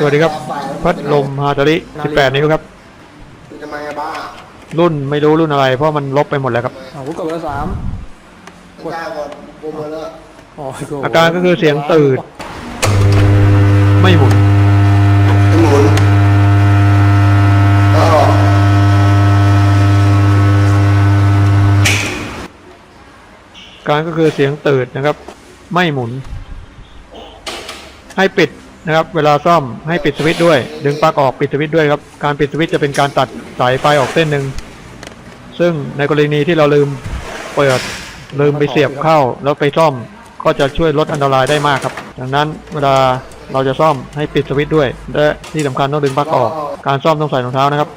สวัสดีครับ พัดลมฮาตาริ18 นิ้วครับ ทำไมอะบ้ารุ่นไม่รู้รุ่นอะไร เพราะมันลบไปหมดแล้วครับอ้าวกูกดไปแล้วสามไม่กล้าก่อนกูมาแล้วอ๋อโอาการก็คือเสียงตื่นไม่หมุนหมุนก็การก็คือเสียงตื่นนะครับ ไม่หมุน ให้ปิด นะครับ เวลาซ่อมให้ปิดสวิตช์ด้วย ดึงปลั๊กออกปิดสวิตช์ด้วยครับ การปิดสวิตช์จะเป็นการตัดสายไฟออกเส้นหนึ่ง ซึ่งในกรณีที่เราลืมเปิดลืมไปเสียบเข้าแล้วไปซ่อมก็จะช่วยลดอันตรายได้มากครับ ดังนั้นเวลาเราจะซ่อมให้ปิดสวิตช์ด้วย และที่สำคัญต้องดึงปลั๊กออก การซ่อมต้องใส่รองเท้านะครับ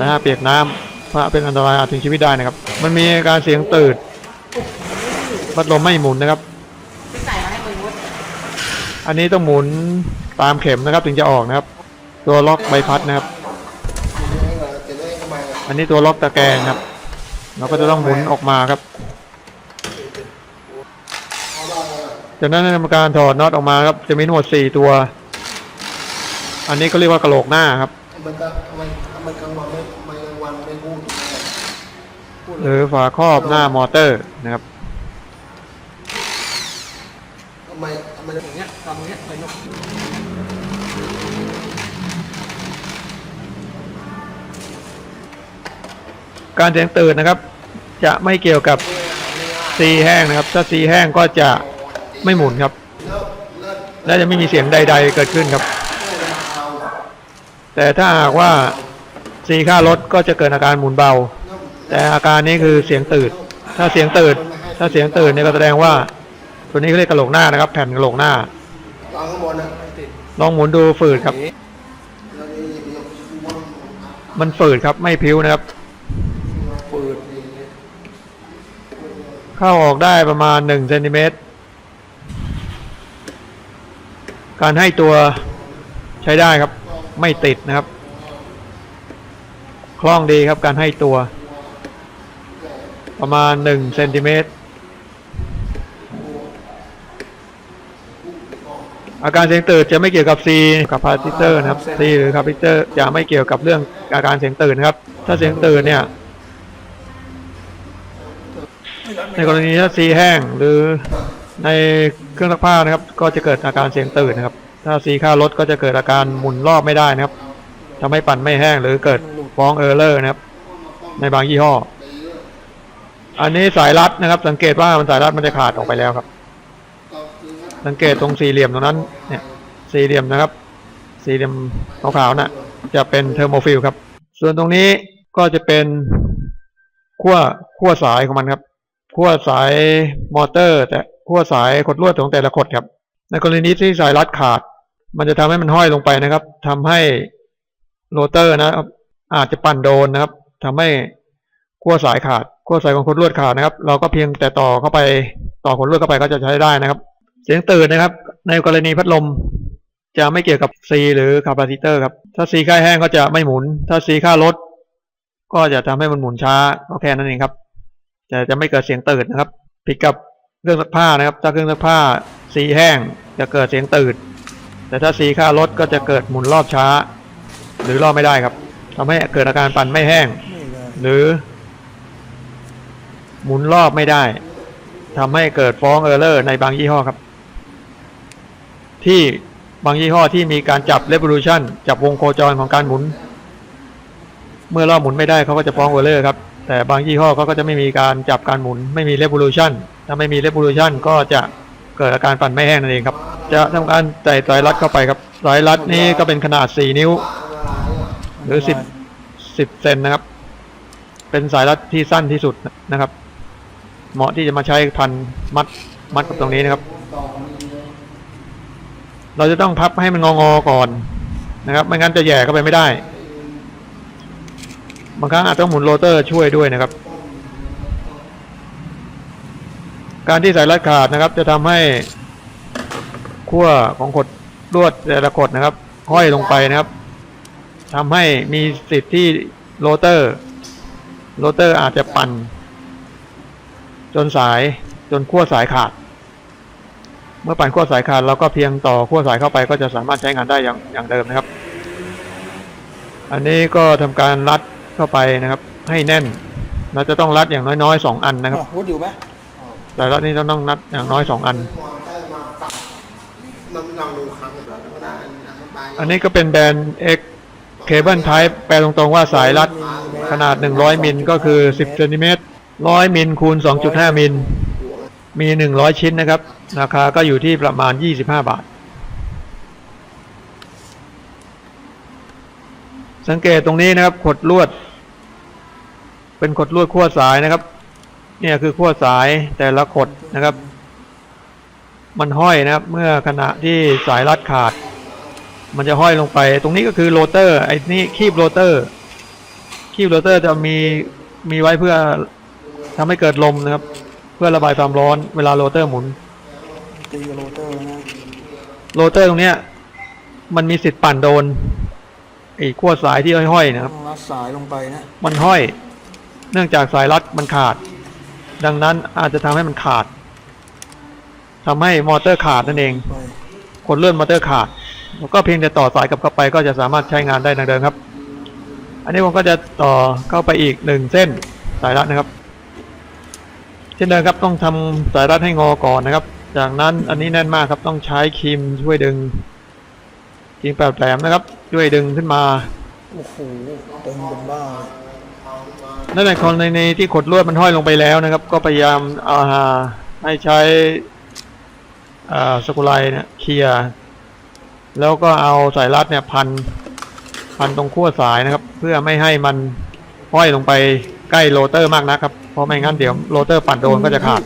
นะฮะเปียกน้ำเพราะเป็นอันตรายอาจถึงชีวิตได้นะครับ มันมีการเสียงตื่นพัดลมไม่หมุนนะครับ ใส่มาให้มึงวุฒิ อันนี้ต้องหมุนตามเข็มนะครับถึงจะออกนะครับ ตัวล็อกใบพัดนะครับ อันนี้ตัวล็อกตะแกรงครับ เราก็จะต้องหมุนออกมาครับ จากนั้นทำการถอดน็อตออกมาครับ จะมีทั้งหมด4ตัว อันนี้ก็เรียกว่ากระโหลกหน้าครับมันก็ทำไมทำไมกลางวันไม่ทำไมกลางวันไม่พูดถึงอะไรหรือฝาครอบหน้ามอเตอร์นะครับ ทำ ไมทำไมอย่างเงี้ยทำอย่างเงี้ยไปนกการเสียงตื่นนะครับ จะไม่เกี่ยวกับซีแห้งนะครับ ถ้าซีแห้งก็จะไม่หมุนครับ และจะไม่มีเสียงใด ๆ เกิดขึ้นครับ แต่ถ้าหากว่าซีค่ารถก็จะเกิดอาการหมุนเบา แต่อาการนี้คือเสียงตื่นถ้าเสียงตื่นถ้าเสียงตื่นเนี่ยก็แสดงว่า ตัวนี้เขาเรียกกระโหลกหน้านะครับ แผ่นกระโหลกหน้าวางข้างบนนะลองหมุนดูฝืดครับแล้วนี่เดี๋ยวว่างมันฝืดครับไม่พิ้วนะครับปืด เข้าออกได้ประมาณ1เซนติเมตร การให้ตัวใช้ได้ครับ ไม่ติดนะครับ คล่องดีครับการให้ตัว ประมาณ1เซนติเมตร อาการเสียงตื่นจะไม่เกี่ยวกับ C กับพาซิเตอร์นะครับ C หรือคาปิเตอร์จะไม่เกี่ยวกับเรื่องอาการเสียงตื่นนะครับ ถ้าเสียงตื่นเนี่ย ในกรณีถ้าซีแห้งหรือในเครื่องซักผ้านะครับ ก็จะเกิดอาการเสียงตื่นนะครับ ถ้าซีค่ารถก็จะเกิดอาการหมุนรอบไม่ได้นะครับทำให้ปั่นไม่แห้งหรือเกิดฟองเออร์เลอร์นะครับ ในบางยี่ห้อ อันนี้สายรัดนะครับ สังเกตว่ามันสายรัดมันจะขาดออกไปแล้วครับ สังเกตตรงสี่เหลี่ยมตรงนั้นเนี่ยสี่เหลี่ยมนะครับ สี่เหลี่ยมขาวๆน่ะจะเป็นเทอร์โมฟิลครับ ส่วนตรงนี้ก็จะเป็นขั้วขั้วสายของมันครับขั้วสายมอเตอร์ แต่ขั้วสายขดลวดของแต่ละขดครับ ในกรณีที่สายรัดขาด มันจะทำให้มันห้อยลงไปนะครับทำให้โรเตอร์นะครับอาจจะปั่นโดนนะครับทำให้ขั้วสายขาดขั้วสายของขดลวดขาดนะครับ เราก็เพียงแต่ต่อเข้าไปต่อขดลวดเข้าไปก็จะใช้ได้นะครับ เสียงตื่นนะครับ ในกรณีพัดลมจะไม่เกี่ยวกับ C หรือคาปาซิเตอร์ครับ ถ้า C ค่าแห้งก็จะไม่หมุน ถ้า C ค่ารถก็จะทำให้มันหมุนช้าก็แค่นั้นเองครับจะจะไม่เกิดเสียงตื่นนะครับผิดกับเครื่องซักผ้านะครับ ถ้าเครื่องซักผ้าสีแห้งจะเกิดเสียงตื่น แต่ถ้าสีค่ารถก็จะเกิดหมุนรอบช้า หรือรอบไม่ได้ครับทำให้เกิดอาการปั่นไม่แห้ง หรือ หมุนรอบไม่ได้ทำให้เกิดฟ้องเออร์เลอร์ในบางยี่ห้อครับ ที่บางยี่ห้อที่มีการจับ revolution จับวงโคจรของการหมุน เมื่อรอบหมุนไม่ได้เขาก็จะฟ้องเออร์เลอร์ครับ แต่บางยี่ห้อเขาก็จะไม่มีการจับการหมุน ไม่มี revolution ถ้าไม่มี revolution ก็จะเกิดอาการปั่นไม่แห้งนั่นเองครับ จะทำการใส่สายรัดเข้าไปครับ สายรัดนี้ก็เป็นขนาด 4 นิ้ว หรือ 10 10เซนนะครับ เป็นสายรัดที่สั้นที่สุดนะครับ เหมาะที่จะมาใช้พันมัดมัดกับตรงนี้นะครับ เราจะต้องพับให้มันงองอๆก่อนนะครับ ไม่งั้นจะแย่เข้าไปไม่ได้ บางครั้งอาจต้องหมุนโรเตอร์ช่วยด้วยนะครับ การที่สายรัดขาดนะครับ จะทำให้ขั้วของขดลวดแต่ละขดนะครับห้อยลงไปนะครับทำให้มีสิทธิ์ที่โรเตอร์โรเตอร์อาจจะปั่น จนสายจนขั้วสายขาด เมื่อปั่นขั้วสายขาดเราก็เพียงต่อขั้วสายเข้าไปก็จะสามารถใช้งานได้อย่างอย่างเดิมนะครับ อันนี้ก็ทำการรัดเข้าไปนะครับ ให้แน่น เราจะต้องรัดอย่างน้อยๆสองอันนะครับอะวุฒอยู่ไหมแต่รัดนี้เราต้องรัดอย่างน้อยสองอันมองได้มาปรับมันลองดูครั้งหนึ่งแล้วก็ได้อธิบายอันนี้ก็เป็นแบรนด์ X Cable Type แปลตรงๆว่าสายรัดขนาด 100 มิลก็คือ 10เซนติเมตร100 มิลคูณ 2.5 มิล มี 100 ชิ้นนะครับ ราคาก็อยู่ที่ประมาณ 25 บาท สังเกตตรงนี้นะครับขดลวด เป็นขดลวดขั้วสายนะครับ เนี่ยคือขั้วสายแต่ละขดนะครับ มันห้อยนะครับ เมื่อขณะที่สายรัดขาด มันจะห้อยลงไป ตรงนี้ก็คือโรเตอร์ ไอ้นี่คีบโรเตอร์ คีบโรเตอร์จะมีมีไว้เพื่อทำให้เกิดลมนะครับ เพื่อระบายความร้อนเวลาโรเตอร์หมุน ตีกับโรเตอร์นะ โรเตอร์ตรงเนี้ย มันมีสิทธิ์ปั่นโดนไอ้ขั้วสายที่ห้อยๆนะครับต้องรัดสายลงไปนะ มันห้อย เนื่องจากสายรัดมันขาด ดังนั้นอาจจะทำให้มันขาดทำให้มอเตอร์ขาดนั่นเองไปขนเลื่อนมอเตอร์ขาดแล้วก็เพียงแต่ต่อสายกลับเข้าไปก็จะสามารถใช้งานได้ดังเดิมครับ อันนี้ผมก็จะต่อเข้าไปอีกหนึ่งเส้นสายรัดนะครับ เช่นเดิมครับต้องทำสายรัดให้งอก่อนนะครับ จากนั้นอันนี้แน่นมากครับต้องใช้ครีมช่วยดึงครีมแปดแหลมนะครับ ช่วยดึงขึ้นมาโอ้โหเต็มเป็นบ้าเลยนั่นในกรณีที่ขดลวดมันห้อยลงไปแล้วนะครับ ก็พยายามเอาหาให้ใช้อ่าสกุไลเนี่ยเคลียร์แล้วก็เอาสายรัดเนี่ยพันพันตรงขั้วสายนะครับ เพื่อไม่ให้มันห้อยลงไปใกล้โรเตอร์มากนะครับ เพราะไม่งั้นเดี๋ยวโรเตอร์ปั่นโดนก็จะขาด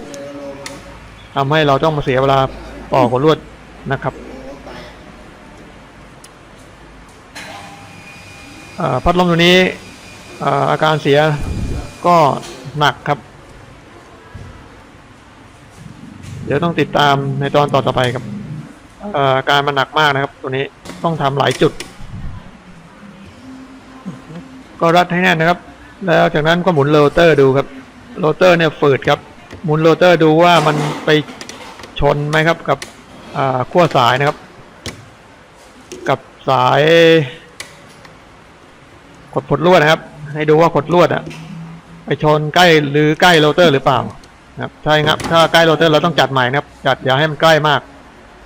ทำให้เราต้องมาเสียเวลาต่อขดลวดนะครับพัดลมตัวนี้อาการเสียก็หนักครับ เดี๋ยวต้องติดตามในตอนต่อตอไปครับอาการมันหนักมากนะครับ ตัวนี้ต้องทำหลายจุด ก็รัดให้แน่นนะครับ แล้วจากนั้นก็หมุนโรเตอร์ดูครับโรเตอร์เนี่ยฝืดครับ หมุนโรเตอร์ดูว่ามันไปชนไหมครับกับขั้วสายนะครับ กับสายกดขดลวดนะครับ ให้ดูว่าขดลวดอะไปชนใกล้หรือใกล้โรเตอร์หรือเปล่านะครับใช่ครับ ถ้าใกล้โรเตอร์เราต้องจัดใหม่นะครับ จัดอย่าให้มันใกล้มาก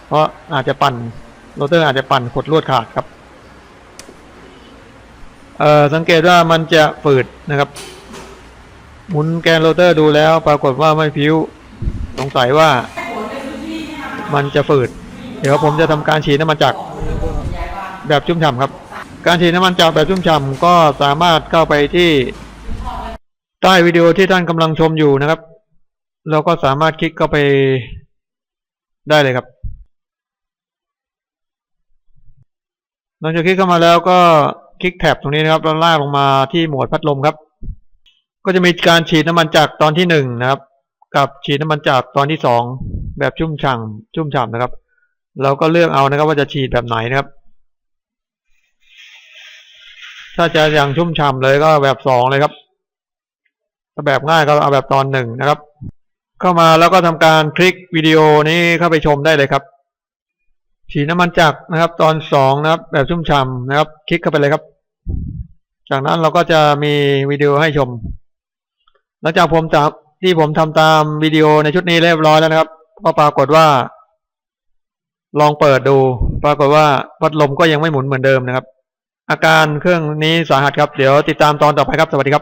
เพราะอาจจะปั่นโรเตอร์อาจจะปั่นขดลวดขาดครับเอ่อสังเกตว่ามันจะฝืดนะครับ หมุนแกนโรเตอร์ดูแล้วปรากฏว่าไม่พิ้ว สงสัยว่ามันจะฝืด เดี๋ยวผมจะทำการฉีดน้ำมันจักรแบบชุ่มฉ่ำครับ การฉีดน้ำมันจากแบบชุ่มฉ่ำก็สามารถเข้าไปที่ใต้วิดีโอที่ท่านกำลังชมอยู่นะครับ เราก็สามารถคลิกเข้าไปได้เลยครับหลังจากคลิกเข้ามาแล้วก็คลิกแท็บตรงนี้นะครับแล้วลากลงมาที่หมวดพัดลมครับ ก็จะมีการฉีดน้ำมันจากตอนที่หนึ่งนะครับ กับฉีดน้ำมันจากตอนที่สองแบบชุ่มฉ่ำชุ่มฉ่ำนะครับ เราก็เลือกเอานะครับ ว่าจะฉีดแบบไหนนะครับ ถ้าจะอย่างชุ่มฉ่ำเลยก็แบบสองเลยครับถ้าแบบง่ายก็เอาแบบตอนหนึ่งนะครับ เข้ามาแล้วก็ทำการคลิกวิดีโอนี้เข้าไปชมได้เลยครับ ฉีดน้ำมันจักรนะครับ ตอนสองนะครับ แบบชุ่มฉ่ำนะครับ คลิกเข้าไปเลยครับ จากนั้นเราก็จะมีวิดีโอให้ชม หลังจากผมจากที่ผมทำตามวิดีโอในชุดนี้เรียบร้อยแล้วนะครับก็ปรากฏว่า ลองเปิดดู ปรากฏว่าพัดลมก็ยังไม่หมุนเหมือนเดิมนะครับ อาการเครื่องนี้สาหัสครับ เดี๋ยวติดตามตอนต่อไปครับ สวัสดีครับ